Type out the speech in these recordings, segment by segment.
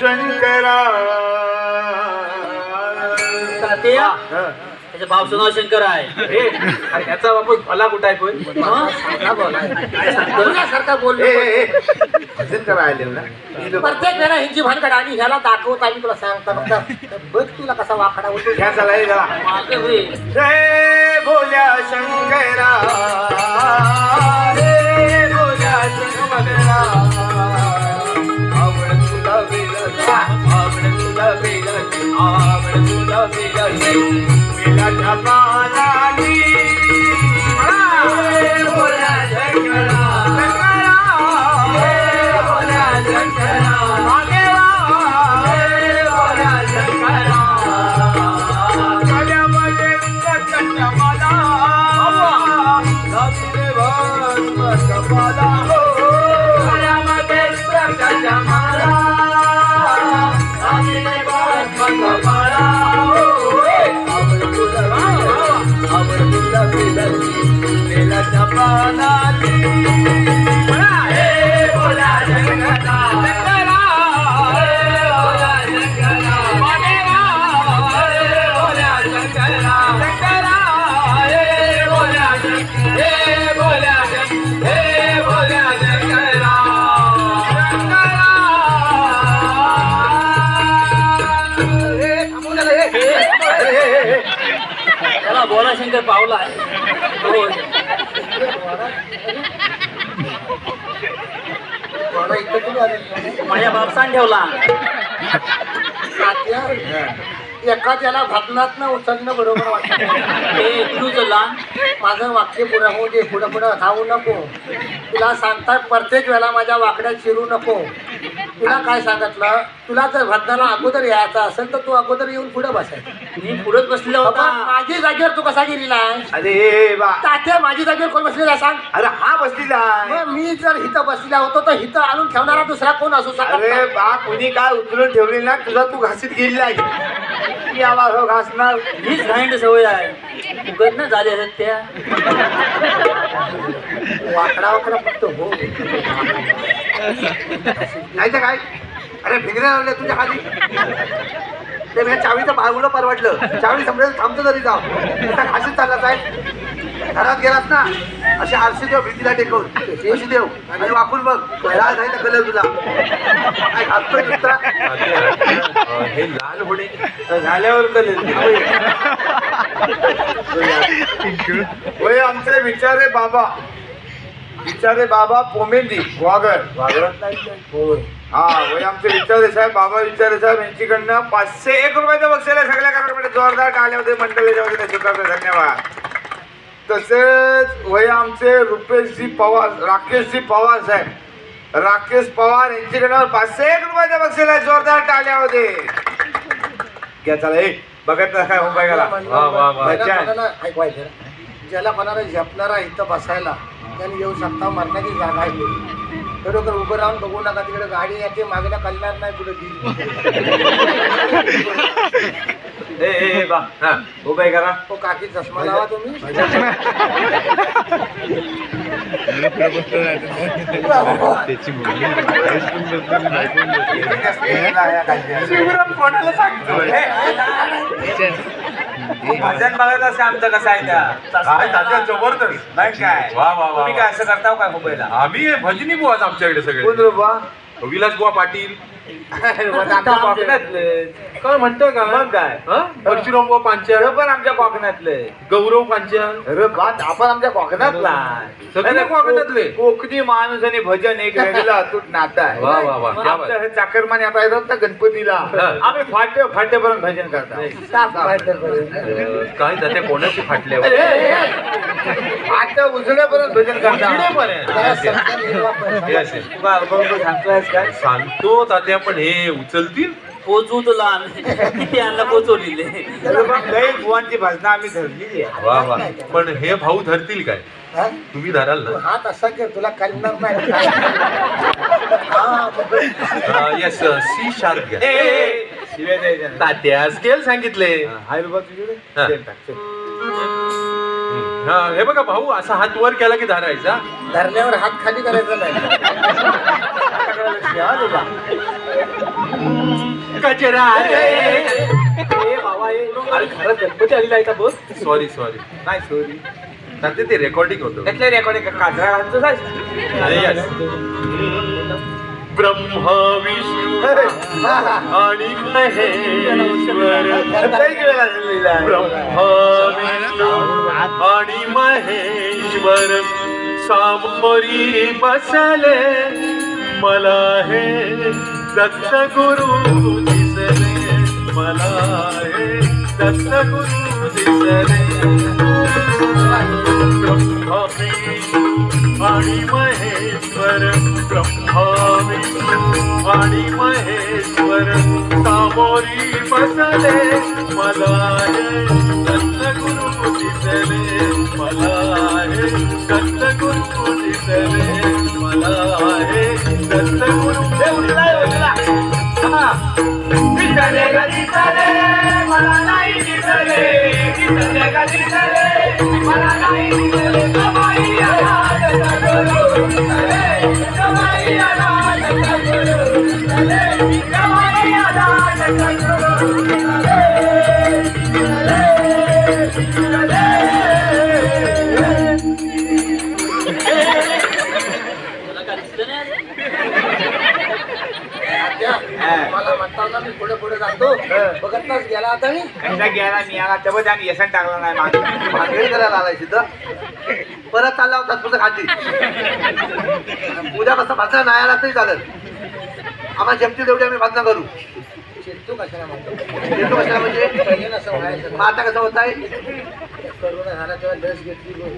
शंकरा. तात्या हं. त्याच्या भावचं नाव शंकर आहे. याचा बापू मला कुठं आहे पण? हं? साधा बोलाय. काय सांगतो मुलासारखा ए, बोललो ए, ए. भजन करा आले ना. ही लोकं. प्रत्येक वेळा ह्यांची भानगड आणि ह्याला दाखवत आम्ही तुला सांगता. फक्त बघ तुला कसा वाकडा होतो. घ्या चला हे भोल्या शंकरा. वेळ वेळाच्या बोला. शंकर पावला. आहे होय. मला इथं तुम्ही आले. माझ्या बापसान ठेवला. एखाद्याला भजनात उचलणं बरोबर वाटतं. हे लहान माझं वाक्य पुढं होऊ दे पुढं पुढं. धावू नको. तुला सांगतात प्रत्येक वेळा माझ्या वाकड्यात शिरू नको. तुला काय सांगितलं? तुला जर भजनाला अगोदर यायचं असेल तर तू अगोदर येऊन पुढे बसायचं मी पुढेच बसलेला बाबा, होता माझी जागेवर तू कसा गेलेला अरे बा. तात्या माझी जागेवर कोण बसलेला सांग? अरे हा बसलेला आहे. मग मी जर हिथं बसलेला होतो तर हिथं आणून ठेवणारा दुसरा कोण असू शकत अरे नाही. बा कोणी काय उचलून ठेवली ना तुझा तू घासीत गेलेला आहे. मी आवाज हो घासणार. हीच घाईंड सवय आहे. उगत ना झाले आहेत त्या. वाकडा वाकडा फक्त हो. नाही तर काय? अरे भिंगऱ्या लावल्या तुझ्या खाली. ते मी चावीचं बाळगुलं परवडलं. चावी समजायला थांबतो तरी जाऊ आता खाशीच चाललाच साहेब. घरात गेलास ना असे आरशी देव भिंतीला टेकवून अशी देव. आणि वाकून बघ लाल नाही तर कलर तुला. काय घालतोय मित्रा हे लाल होणे झाल्यावर कलर. होय आमचे आहे बाबा. विचारे बाबा पोमेंदी वागर वागरात होय. हा होय आमचे विचारे साहेब बाबा विचारे साहेब यांच्याकडनं पाचशे एक रुपयाचं बक्षीस आहे सगळ्या कार्यक्रमात जोरदार टाळ्या होते मंडळीच्या वगैरे स्वीकारतो धन्यवाद. तसेच वय आमचे रुपेशजी पवार राकेशजी पवार साहेब. राकेश पवार यांच्याकडनं पाचशे एक रुपयाचं बक्षीस आहे जोरदार टाळ्या होते घ्या चला एक बघत नाही काय मुंबई गेला. ज्याला कोणाला झेपणारा इथं बसायला त्यांनी येऊ शकता मरणाची जागा आहे. खरोखर उभं राहून बघू नका तिकडे गाडी येते मागण्या कळणार नाही पुढे ए ए ए, बा हा उभे करा. तो काकी चष्मा लावा तुम्ही. कोणाला सांगतो? भजन बघत असे आमचं कसं आहे त्या काय तात्या जबरदस्त. नाही काय? वा, वा, वा, तुम्ही. काय असं करता हो काय मुंबईला? आम्ही भजनी बुवाच आमच्याकडे कोण सगळे रे बा विलास बुवा पाटील. आमच्या कोकणातले काय म्हणतोय का? मग काय. परशुराम बुवा पांचाळ. पण आमच्या कोकणातले गौरव पांचाळ. अरे बा आपण आमच्या कोकणातला सगळे अरे कोकणातले. को- कोकणी माणूस आणि भजन एक वेगळं अतूट नातं आहे. वा वा वा. क्या बात. आमचं हे चाकरमाने आता येतात ना गणपतीला. हा. आम्ही फाटे फाटेपर्यंत भजन करतात. अं, काय तात्या कोणाची फाटले? अरे, फाटे उजड्यापर्यंत भजन करतात. सांगतोयस काय सांगतो तात्या. पण हे उचलतील? पोचू तो लहान किती यांना पोचवलेले लई बुवांची भजना आम्ही धरलेली आहे. वा वा. पण हे भाऊ धरतील काय? हा? तुम्ही धराल ना. हात असा कर. तुला कळणार नाही. हा, यस सी शार्प घ्या. तात्या स्केल सांगितले. हा, हाय बाबा तुझ्याकडे? हा. हा हे बघा भाऊ असा हात वर केला की धरायचा? धरल्यावर हात खाली करायचा नाही. कचरा बाबा ए अरे खरंच गणपती आलेला आहे का बघ? सॉरी सॉरी नाही सॉरी ते रेकॉर्डिंग होतं. त्यातल्या रेकॉर्डिंग काजरा घालतो साहेब अरे yes. ब्रह्मा विष्णू आणि महेश्वर. ब्रह्मा विष्णू आणि महेश्वर. सामोरी बसले मला हे। दत्त गुरु दिसले मला हे। दत्त गुरु दिसले ब्रह्मा विष्णू आणि महेश्वर ब्रह्मा विष्णू आणि महेश्वर, सामोरी बसले मला हे। दत्त गुरु दिसले मला हे। दत्त गुरु दिसले मला हे मी पुढे पुढे जातो. बघत नाच गेला आता मी. कसा गेला मी आला तेव्हा त्याने यसन टाकला नाही मागे. भाकरी करायला आलाय तिथं. परत चालला होता तुझं खाती उद्यापासून भाषा नाही आला तरी चालेल. आम्हाला जेमती तेवढी आम्ही भाषण करू. चिंतू कशाला म्हणतो? येतो कशाला म्हणजे? आता कसं होत आहे? करोना झाला तेव्हा लस घेतली बघ.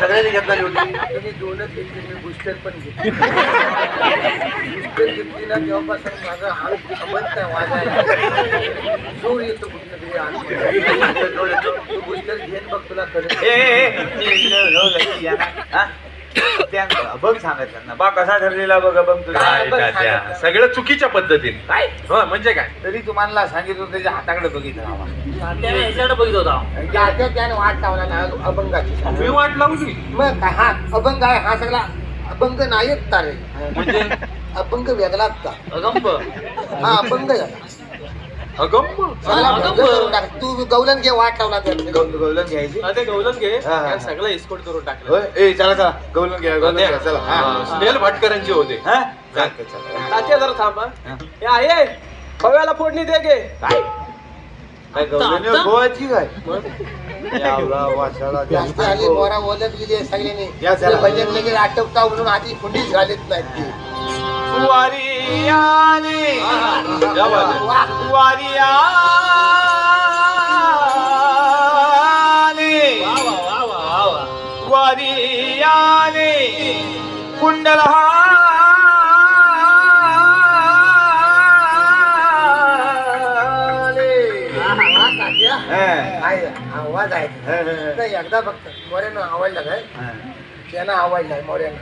सगळ्यांनी घेतलेली होती तुम्ही दोनच घेतली मी बुस्टर पण घेतली बुस्टर घेतली ना तेव्हापासून माझा हात थांबत नाही वाजायला जोर येतो कुठलं तरी आतमध्ये. तू बुस्टर घेऊन बघ तुला करेल ए, ए, ए, मी इकडे लागली. हा? बघ सांगितलं ना बा कसा ठरलेला बघ बघ तुझा. काय तात्या सगळं चुकीच्या पद्धतीने. काय? हो म्हणजे काय? तरी तुम्हाला सांगितलं होतं त्याच्या हाताकडे बघितलं हवा त्याने ह्याच्याकडे बघित होता. त्या त्याने वाट लावला ना अभंगाची मी वाट लावली. मग हा अभंग आहे हा सगळा अभंग नाहीच तारे. म्हणजे? अभंग वेगळाच का? अगंप. हा अभंग आहे. तू गौलन घे वाट लावला. गौलन घ्यायची? घे. हा, हा. सगळं इस्कोट करून टाकलं. होय? ए चला चला. गौलन घ्या गौलन घ्या चला. हा. स्नेल भटकरांचे होते. हा? चालतंय, चालतंय. तात्या जरा थांबा. हे. आहे. खव्याला फोडणी दे गे. काय? काय गौलन आता? गोवाची काय? यावला, वासाला, जास्त आली मोरा ओलत गेली आहे सगळ्यांनी. या चला. भजन लगेच आटपता म्हणून आधी फुंडीच घालीत नाहीत ती. वारी आली या बाजू. वा. वारी आली वा वा वा. वा वा वा वारी आली कुंडल आवाज आहे. एकदा फक्त. मोऱ्यानं आवडला काय? त्यानं आवडलाय मोऱ्यानं.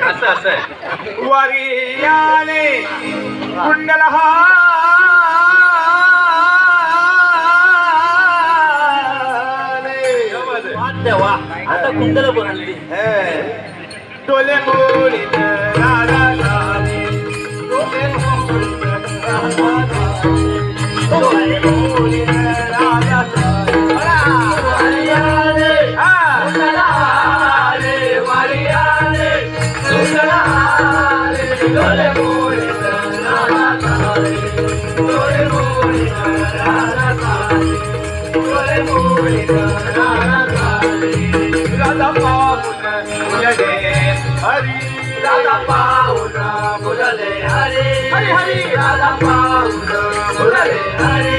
असं असं आहे वारी आले कुंडल आता कुंडल बनली डोले मोडीत हरे राधा भुले हरे हरे हरे राधा पा बोले हरे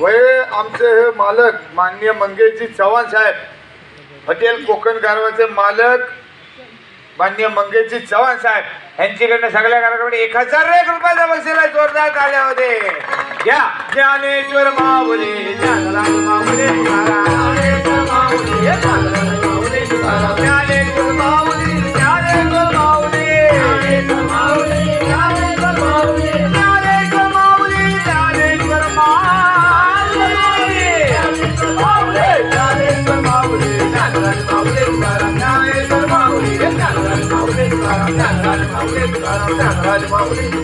वय आमचे हे मालक माननीय मंगेशजी चव्हाण साहेब हॉटेल कोकण गारवाचे मालक माननीय मंगेशजी चव्हाण साहेब यांच्याकडनं सगळ्या कार्यक्रमाने एक हजार एक रुपयाचा बक्षीस जोरदार काढल्या होते. या ज्ञानेश्वर माऊली ज्ञानराज माऊली Rádio Mapulim.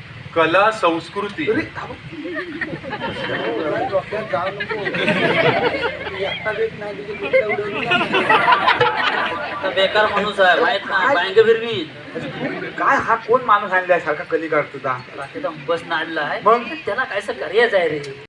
कला संस्कृती. बेकार माणूस आहे माहीत ना बँक फिरवी. काय हा कोण माणूस आणलाय सारखा कली काढतो राखेचा बस नाडला आहे. मग? त्याला कायचं करायचं आहे रे?